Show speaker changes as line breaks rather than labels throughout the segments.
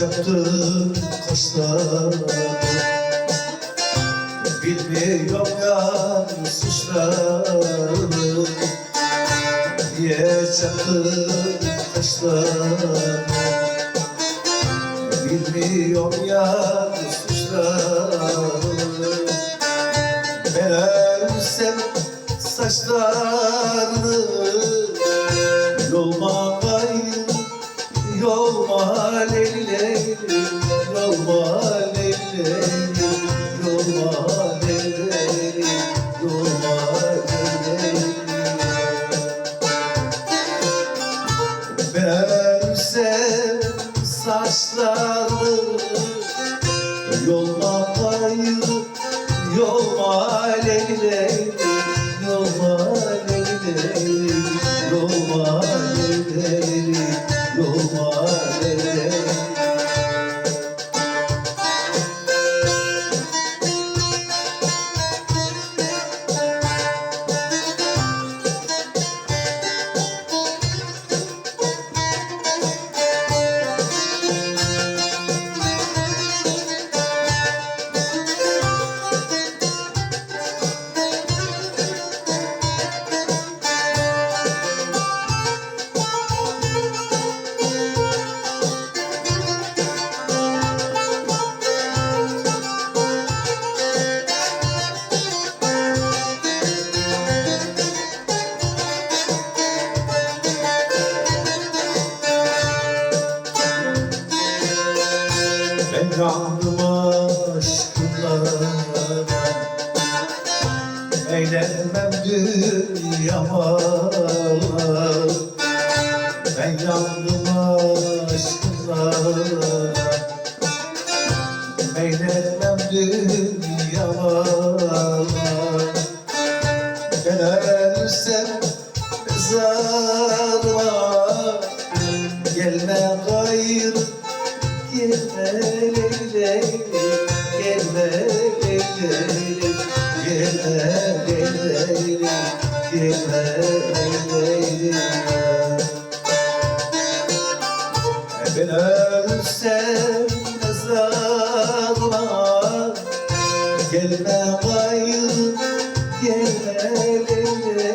Niye çaktın kaşlarını Bilmiyorum ya suçlarını. Niye çaktın kaşlarını Bilmiyorum ya suçlarını. Ben ölsem saçlarını saçlarını Yolma gayrı Yolma leyli Ben yandım aşkınla Eğlenmem dünyama Ben yandım aşkınla Ben ölsem mezarıma Gelme gayrı, gelme gelme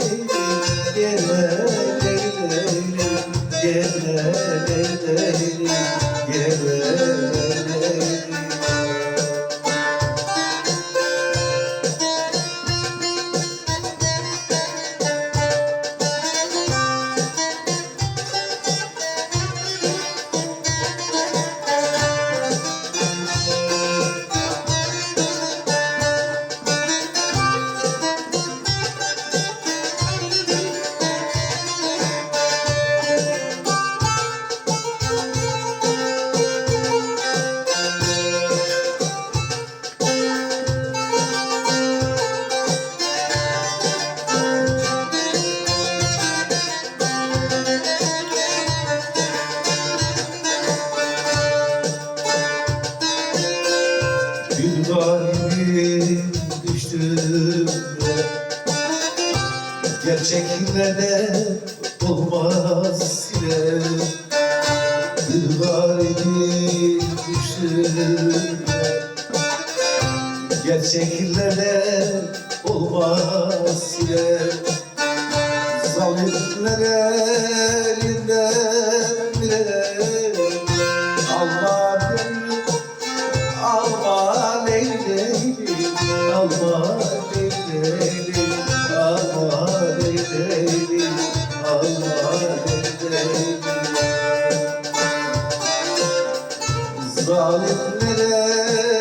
gelme gelme Gerçeklerde olmaz ile Bir garibim düştüm Gerçeklerde olmaz ile রে